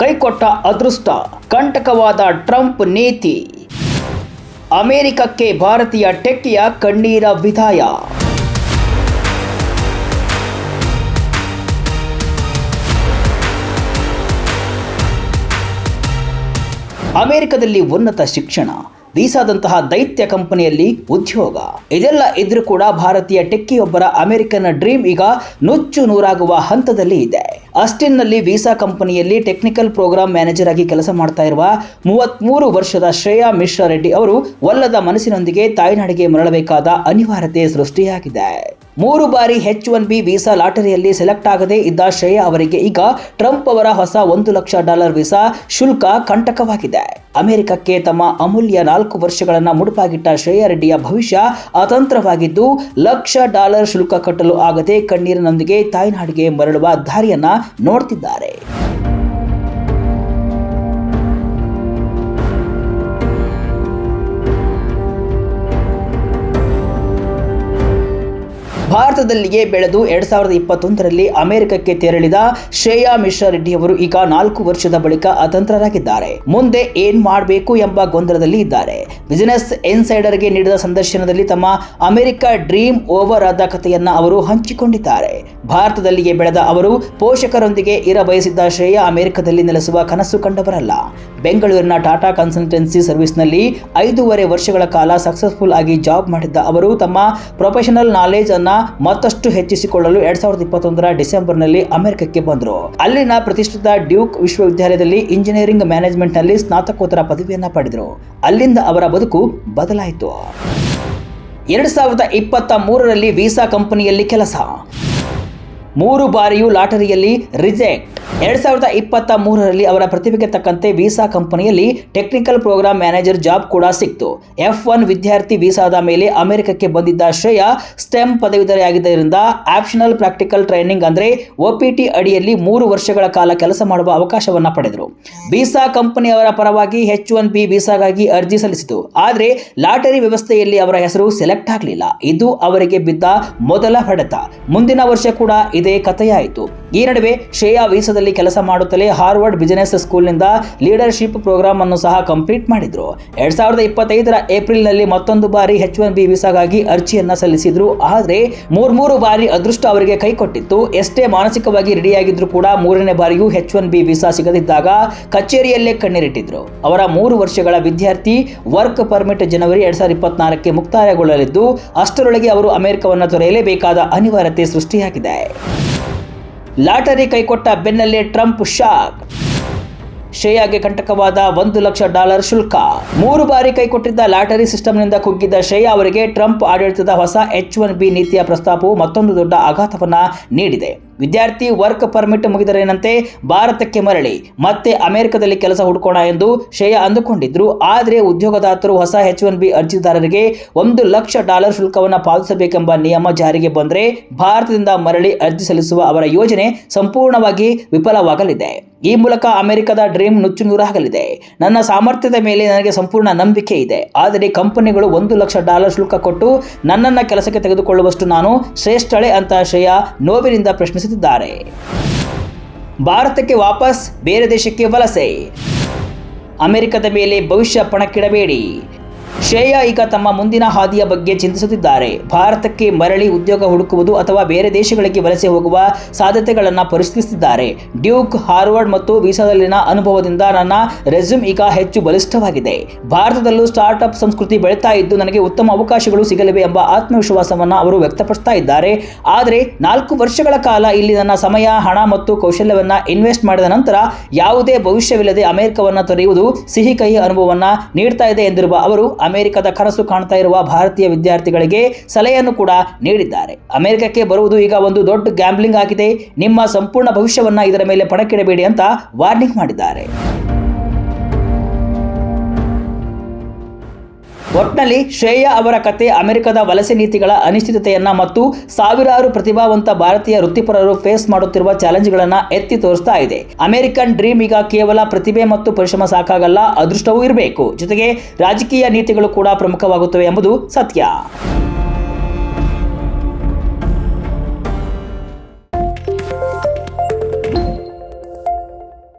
ಕೈಕೊಟ್ಟ ಅದೃಷ್ಟ ಕಂಟಕವಾದ ಟ್ರಂಪ್ ನೀತಿ. ಅಮೆರಿಕಕ್ಕೆ ಭಾರತೀಯ ಟೆಕ್ಕಿಯ ಕಣ್ಣೀರ ವಿದಾಯ. ಅಮೆರಿಕದಲ್ಲಿ ಉನ್ನತ ಶಿಕ್ಷಣ. ವೀಸಾದಂತಹ ದೈತ್ಯ ಕಂಪನಿಯಲ್ಲಿ ಉದ್ಯೋಗ. ಇದೆಲ್ಲ ಇದ್ರೂ ಕೂಡ ಭಾರತೀಯ ಟೆಕ್ಕಿಯೊಬ್ಬರ ಅಮೆರಿಕನ್ ಡ್ರೀಮ್ ಈಗ ನುಚ್ಚು ನೂರಾಗುವ ಹಂತದಲ್ಲಿ ಇದೆ. ಅಸ್ಟಿನ್ನಲ್ಲಿ ವೀಸಾ ಕಂಪನಿಯಲ್ಲಿ ಟೆಕ್ನಿಕಲ್ ಪ್ರೋಗ್ರಾಂ ಮ್ಯಾನೇಜರ್ ಆಗಿ ಕೆಲಸ ಮಾಡ್ತಾ ಇರುವ ಮೂವತ್ಮೂರು ವರ್ಷದ ಶ್ರೇಯಾ ಮಿಶ್ರಾ ರೆಡ್ಡಿ ಅವರು ಒಲ್ಲದ ಮನಸ್ಸಿನೊಂದಿಗೆ ತಾಯ್ನಾಡಿಗೆ ಮರಳಬೇಕಾದ ಅನಿವಾರ್ಯತೆ ಸೃಷ್ಟಿಯಾಗಿದೆ. ಮೂರು ಬಾರಿ ಹೆಚ್ ಒನ್ ಬಿ ವೀಸಾ ಲಾಟರಿಯಲ್ಲಿ ಸೆಲೆಕ್ಟ್ ಆಗದೇ ಇದ್ದ ಶ್ರೇಯ ಅವರಿಗೆ ಈಗ ಟ್ರಂಪ್ ಅವರ ಹೊಸ ಒಂದು ಲಕ್ಷ ಡಾಲರ್ ವೀಸಾ ಶುಲ್ಕ ಕಂಟಕವಾಗಿದೆ. ಅಮೆರಿಕಕ್ಕೆ ತಮ್ಮ ಅಮೂಲ್ಯ ನಾಲ್ಕು ವರ್ಷಗಳನ್ನು ಮುಡುಪಾಗಿಟ್ಟ ಶ್ರೇಯಾ ರೆಡ್ಡಿಯ ಭವಿಷ್ಯ ಅತಂತ್ರವಾಗಿದ್ದು, ಲಕ್ಷ ಡಾಲರ್ ಶುಲ್ಕ ಕಟ್ಟಲು ಆಗದೆ ಕಣ್ಣೀರಿನೊಂದಿಗೆ ತಾಯ್ನಾಡಿಗೆ ಮರಳುವ ದಾರಿಯನ್ನ ನೋಡ್ತಿದ್ದಾರೆ. ಭಾರತದಲ್ಲಿಯೇ ಬೆಳೆದು ಎರಡ್ ಸಾವಿರದ ಇಪ್ಪತ್ತೊಂದರಲ್ಲಿ ಅಮೆರಿಕಕ್ಕೆ ತೆರಳಿದ ಶ್ರೇಯಾ ಮಿಶ್ರಾ ರೆಡ್ಡಿ ಅವರು ಈಗ ನಾಲ್ಕು ವರ್ಷದ ಬಳಿಕ ಅತಂತ್ರರಾಗಿದ್ದಾರೆ. ಮುಂದೆ ಏನ್ ಮಾಡಬೇಕು ಎಂಬ ಗೊಂದಲದಲ್ಲಿ ಇದ್ದಾರೆ. ಬಿಸಿನೆಸ್ ಇನ್ಸೈಡರ್ಗೆ ನೀಡಿದ ಸಂದರ್ಶನದಲ್ಲಿ ತಮ್ಮ ಅಮೆರಿಕ ಡ್ರೀಮ್ ಓವರ್ ಆದ ಕಥೆಯನ್ನ ಅವರು ಹಂಚಿಕೊಂಡಿದ್ದಾರೆ. ಭಾರತದಲ್ಲಿಯೇ ಬೆಳೆದ ಅವರು ಪೋಷಕರೊಂದಿಗೆ ಇರ ಬಯಸಿದ್ದ ಶ್ರೇಯಾ ಅಮೆರಿಕದಲ್ಲಿ ನೆಲೆಸುವ ಕನಸು ಕಂಡವರಲ್ಲ. ಬೆಂಗಳೂರಿನ ಟಾಟಾ ಕನ್ಸಲ್ಟೆನ್ಸಿ ಸರ್ವಿಸ್ನಲ್ಲಿ ಐದೂವರೆ ವರ್ಷಗಳ ಕಾಲ ಸಕ್ಸಸ್ಫುಲ್ ಆಗಿ ಜಾಬ್ ಮಾಡಿದ್ದ ಅವರು ತಮ್ಮ ಪ್ರೊಫೆಷನಲ್ ನಾಲೆಜ್ ಅನ್ನ ಮತ್ತಷ್ಟು ಹೆಚ್ಚಿಸಿಕೊಳ್ಳಲು ಎರಡ್ ಸಾವಿರದ ಇಪ್ಪತ್ತೊಂದರ ಡಿಸೆಂಬರ್ನಲ್ಲಿ ಅಮೆರಿಕಕ್ಕೆ ಬಂದರು. ಅಲ್ಲಿನ ಪ್ರತಿಷ್ಠಿತ ಡ್ಯೂಕ್ ವಿಶ್ವವಿದ್ಯಾಲಯದಲ್ಲಿ ಇಂಜಿನಿಯರಿಂಗ್ ಮ್ಯಾನೇಜ್ಮೆಂಟ್ನಲ್ಲಿ ಸ್ನಾತಕೋತ್ತರ ಪದವಿಯನ್ನ ಪಡೆದರು. ಅಲ್ಲಿಂದ ಅವರ ಬದುಕು ಬದಲಾಯಿತು. ಎರಡ್ ಸಾವಿರದ ಇಪ್ಪತ್ತ ಮೂರರಲ್ಲಿ ವೀಸಾ ಕಂಪನಿಯಲ್ಲಿ ಕೆಲಸ. ಮೂರು ಬಾರಿಯೂ ಲಾಟರಿಯಲ್ಲಿ ರಿಜೆಕ್ಟ್. ಎರಡ್ ಸಾವಿರದ ಇಪ್ಪತ್ತ ಮೂರರಲ್ಲಿ ಅವರ ಪ್ರತಿಭೆಗೆ ತಕ್ಕಂತೆ ವೀಸಾ ಕಂಪನಿಯಲ್ಲಿ ಟೆಕ್ನಿಕಲ್ ಪ್ರೋಗ್ರಾಂ ಮ್ಯಾನೇಜರ್ ಜಾಬ್ ಕೂಡ ಸಿಕ್ತು. ಎಫ್ ಒನ್ ವಿದ್ಯಾರ್ಥಿ ವೀಸಾದ ಮೇಲೆ ಅಮೆರಿಕಕ್ಕೆ ಬಂದಿದ್ದ ಶ್ರೇಯ ಸ್ಟೆಮ್ ಪದವೀಧರೆಯಾಗಿದ್ದರಿಂದ ಆಪ್ಷನಲ್ ಪ್ರಾಕ್ಟಿಕಲ್ ಟ್ರೈನಿಂಗ್ ಅಂದ್ರೆ ಒಪಿಟಿ ಅಡಿಯಲ್ಲಿ ಮೂರು ವರ್ಷಗಳ ಕಾಲ ಕೆಲಸ ಮಾಡುವ ಅವಕಾಶವನ್ನ ಪಡೆದರು. ವೀಸಾ ಕಂಪನಿಯವರ ಪರವಾಗಿ ಹೆಚ್ ಒನ್ ಬಿ ವೀಸಾಗಾಗಿ ಅರ್ಜಿ ಸಲ್ಲಿಸಿತು. ಆದರೆ ಲಾಟರಿ ವ್ಯವಸ್ಥೆಯಲ್ಲಿ ಅವರ ಹೆಸರು ಸೆಲೆಕ್ಟ್ ಆಗಲಿಲ್ಲ. ಇದು ಅವರಿಗೆ ಬಿದ್ದ ಮೊದಲ ಹೊಡೆತ. ಮುಂದಿನ ವರ್ಷ ಕೂಡ ಇದೇ ಕಥೆಯಾಯಿತು. ಈ ನಡುವೆ ಶ್ರೇಯಾ ವೀಸಾದಲ್ಲಿ ಕೆಲಸ ಮಾಡುತ್ತಲೇ ಹಾರ್ವರ್ಡ್ ಬಿಸಿನೆಸ್ ಸ್ಕೂಲ್ನಿಂದ ಲೀಡರ್ಶಿಪ್ ಪ್ರೋಗ್ರಾಮ್ ಅನ್ನು ಸಹ ಕಂಪ್ಲೀಟ್ ಮಾಡಿದ್ರು. ಎರಡ್ ಸಾವಿರದ ಇಪ್ಪತ್ತೈದರ ಏಪ್ರಿಲ್ನಲ್ಲಿ ಮತ್ತೊಂದು ಬಾರಿ ಎಚ್ ಒನ್ ಬಿ ವೀಸಾಗಾಗಿ ಅರ್ಜಿಯನ್ನ ಸಲ್ಲಿಸಿದ್ರು. ಆದರೆ ಮೂರ್ಮೂರು ಬಾರಿ ಅದೃಷ್ಟ ಅವರಿಗೆ ಕೈಕೊಟ್ಟಿತ್ತು ಎಷ್ಟೇ ಮಾನಸಿಕವಾಗಿ ರೆಡಿಯಾಗಿದ್ರು ಕೂಡ ಮೂರನೇ ಬಾರಿಯೂ ಎಚ್ ಒನ್ ಬಿ ವೀಸಾ ಸಿಗದಿದ್ದಾಗ ಕಚೇರಿಯಲ್ಲೇ ಕಣ್ಣೀರಿಟ್ಟಿದ್ರು. ಅವರ ಮೂರು ವರ್ಷಗಳ ವಿದ್ಯಾರ್ಥಿ ವರ್ಕ್ ಪರ್ಮಿಟ್ ಜನವರಿ ಎರಡ್ ಸಾವಿರದ ಇಪ್ಪತ್ನಾಲ್ಕಕ್ಕೆ ಮುಕ್ತಾಯಗೊಳ್ಳಲಿದ್ದು, ಅಷ್ಟರೊಳಗೆ ಅವರು ಅಮೆರಿಕವನ್ನು ತೊರೆಯಲೇಬೇಕಾದ ಅನಿವಾರ್ಯತೆ ಸೃಷ್ಟಿಯಾಗಿದೆ. ಲಾಟರಿ ಕೈಕೊಟ್ಟ ಬೆನ್ನಲ್ಲೇ ಟ್ರಂಪ್ ಶಾಕ್. ಶ್ರೇಯಾಗೆ ಕಂಟಕವಾದ ಒಂದು ಲಕ್ಷ ಡಾಲರ್ ಶುಲ್ಕ. ಮೂರು ಬಾರಿ ಕೈಕೊಟ್ಟಿದ್ದ ಲಾಟರಿ ಸಿಸ್ಟಮ್ನಿಂದ ಕುಗ್ಗಿದ್ದ ಶ್ರೇಯಾ ಅವರಿಗೆ ಟ್ರಂಪ್ ಆಡಳಿತದ ಹೊಸ ಎಚ್ ಒನ್ ಬಿ ನೀತಿಯ ಪ್ರಸ್ತಾಪವು ಮತ್ತೊಂದು ದೊಡ್ಡ ಆಘಾತವನ್ನ ನೀಡಿದೆ. ವಿದ್ಯಾರ್ಥಿ ವರ್ಕ್ ಪರ್ಮಿಟ್ ಮುಗಿದರೇನಂತೆ ಭಾರತಕ್ಕೆ ಮರಳಿ, ಮತ್ತೆ ಅಮೆರಿಕದಲ್ಲಿ ಕೆಲಸ ಹುಡುಕೋಣ ಎಂದು ಶ್ರೇಯಾ ಅಂದುಕೊಂಡಿದ್ರು. ಆದರೆ ಉದ್ಯೋಗದಾತರು ಹೊಸ ಎಚ್ ಒನ್ ಬಿ ಅರ್ಜಿದಾರರಿಗೆ ಒಂದು ಲಕ್ಷ ಡಾಲರ್ ಶುಲ್ಕವನ್ನು ಪಾವತಿಸಬೇಕೆಂಬ ನಿಯಮ ಜಾರಿಗೆ ಬಂದರೆ ಭಾರತದಿಂದ ಮರಳಿ ಅರ್ಜಿ ಸಲ್ಲಿಸುವ ಅವರ ಯೋಜನೆ ಸಂಪೂರ್ಣವಾಗಿ ವಿಫಲವಾಗಲಿದೆ. ಈ ಮೂಲಕ ಅಮೆರಿಕದ ಡ್ರೀಮ್ ನುಚ್ಚು ನೂರಾಗಲಿದೆ ನನ್ನ ಸಾಮರ್ಥ್ಯದ ಮೇಲೆ ನನಗೆ ಸಂಪೂರ್ಣ ನಂಬಿಕೆ ಇದೆ. ಆದರೆ ಕಂಪನಿಗಳು ಒಂದು ಲಕ್ಷ ಡಾಲರ್ ಶುಲ್ಕ ಕೊಟ್ಟು ನನ್ನನ್ನು ಕೆಲಸಕ್ಕೆ ತೆಗೆದುಕೊಳ್ಳುವಷ್ಟು ನಾನು ಶ್ರೇಷ್ಠಳೆ ಅಂತ ಶ್ರೇಯಾ ನೋವಿನಿಂದ ಪ್ರಶ್ನಿಸುತ್ತಿದ್ದಾರೆ. ಭಾರತಕ್ಕೆ ವಾಪಸ್ ಬೇರೆ ದೇಶಕ್ಕೆ ವಲಸೆ. ಅಮೆರಿಕದ ಮೇಲೆ ಭವಿಷ್ಯ ಪಣಕ್ಕಿಡಬೇಡಿ. ಶ್ರೇಯಾ ಈಗ ತಮ್ಮ ಮುಂದಿನ ಹಾದಿಯ ಬಗ್ಗೆ ಚಿಂತಿಸುತ್ತಿದ್ದಾರೆ. ಭಾರತಕ್ಕೆ ಮರಳಿ ಉದ್ಯೋಗ ಹುಡುಕುವುದು ಅಥವಾ ಬೇರೆ ದೇಶಗಳಿಗೆ ವಲಸೆ ಹೋಗುವ ಸಾಧ್ಯತೆಗಳನ್ನು ಪರಿಶೀಲಿಸುತ್ತಿದ್ದಾರೆ ಡ್ಯೂಕ್, ಹಾರ್ವರ್ಡ್ ಮತ್ತು ವೀಸಾದಲ್ಲಿನ ಅನುಭವದಿಂದ ನನ್ನ ರೆಸ್ಯೂಮ್ ಈಗ ಹೆಚ್ಚು ಬಲಿಷ್ಠವಾಗಿದೆ. ಭಾರತದಲ್ಲೂ ಸ್ಟಾರ್ಟ್ಅಪ್ ಸಂಸ್ಕೃತಿ ಬೆಳೀತಾ ಇದ್ದು ನನಗೆ ಉತ್ತಮ ಅವಕಾಶಗಳು ಸಿಗಲಿವೆ ಎಂಬ ಆತ್ಮವಿಶ್ವಾಸವನ್ನು ಅವರು ವ್ಯಕ್ತಪಡಿಸ್ತಾ ಇದ್ದಾರೆ. ಆದರೆ ನಾಲ್ಕು ವರ್ಷಗಳ ಕಾಲ ಇಲ್ಲಿ ನನ್ನ ಸಮಯ, ಹಣ ಮತ್ತು ಕೌಶಲ್ಯವನ್ನು ಇನ್ವೆಸ್ಟ್ ಮಾಡಿದ ನಂತರ ಯಾವುದೇ ಭವಿಷ್ಯವಿಲ್ಲದೆ ಅಮೆರಿಕವನ್ನು ತೊರೆಯುವುದು ಸಿಹಿ ಕಹಿ ಅನುಭವವನ್ನು ನೀಡ್ತಾ ಇದೆ ಎಂದಿರುವ ಅವರು ಅಮೆರಿಕದ ಕನಸು ಕಾಣ್ತಾ ಇರುವ ಭಾರತೀಯ ವಿದ್ಯಾರ್ಥಿಗಳಿಗೆ ಸಲಹೆಯನ್ನು ಕೂಡ ನೀಡಿದ್ದಾರೆ. ಅಮೆರಿಕಕ್ಕೆ ಬರುವುದು ಈಗ ಒಂದು ದೊಡ್ಡ ಗ್ಯಾಂಬ್ಲಿಂಗ್ ಆಗಿದೆ. ನಿಮ್ಮ ಸಂಪೂರ್ಣ ಭವಿಷ್ಯವನ್ನ ಇದರ ಮೇಲೆ ಪಣಕ್ಕಿಡಬೇಡಿ ಅಂತ ವಾರ್ನಿಂಗ್ ಮಾಡಿದ್ದಾರೆ. ಒಟ್ನಲ್ಲಿ ಶ್ರೇಯಾ ಅವರ ಕತೆ ಅಮೆರಿಕದ ವಲಸೆ ನೀತಿಗಳ ಅನಿಶ್ಚಿತತೆಯನ್ನ ಮತ್ತು ಸಾವಿರಾರು ಪ್ರತಿಭಾವಂತ ಭಾರತೀಯ ವೃತ್ತಿಪರರು ಫೇಸ್ ಮಾಡುತ್ತಿರುವ ಚಾಲೆಂಜ್ಗಳನ್ನು ಎತ್ತಿ ತೋರಿಸ್ತಾ ಇದೆ. ಅಮೆರಿಕನ್ ಡ್ರೀಮ್ ಈಗ ಕೇವಲ ಪ್ರತಿಭೆ ಮತ್ತು ಪರಿಶ್ರಮ ಸಾಕಾಗಲ್ಲ, ಅದೃಷ್ಟವೂ ಇರಬೇಕು. ಜೊತೆಗೆ ರಾಜಕೀಯ ನೀತಿಗಳು ಕೂಡ ಪ್ರಮುಖವಾಗುತ್ತವೆ ಎಂಬುದು ಸತ್ಯ.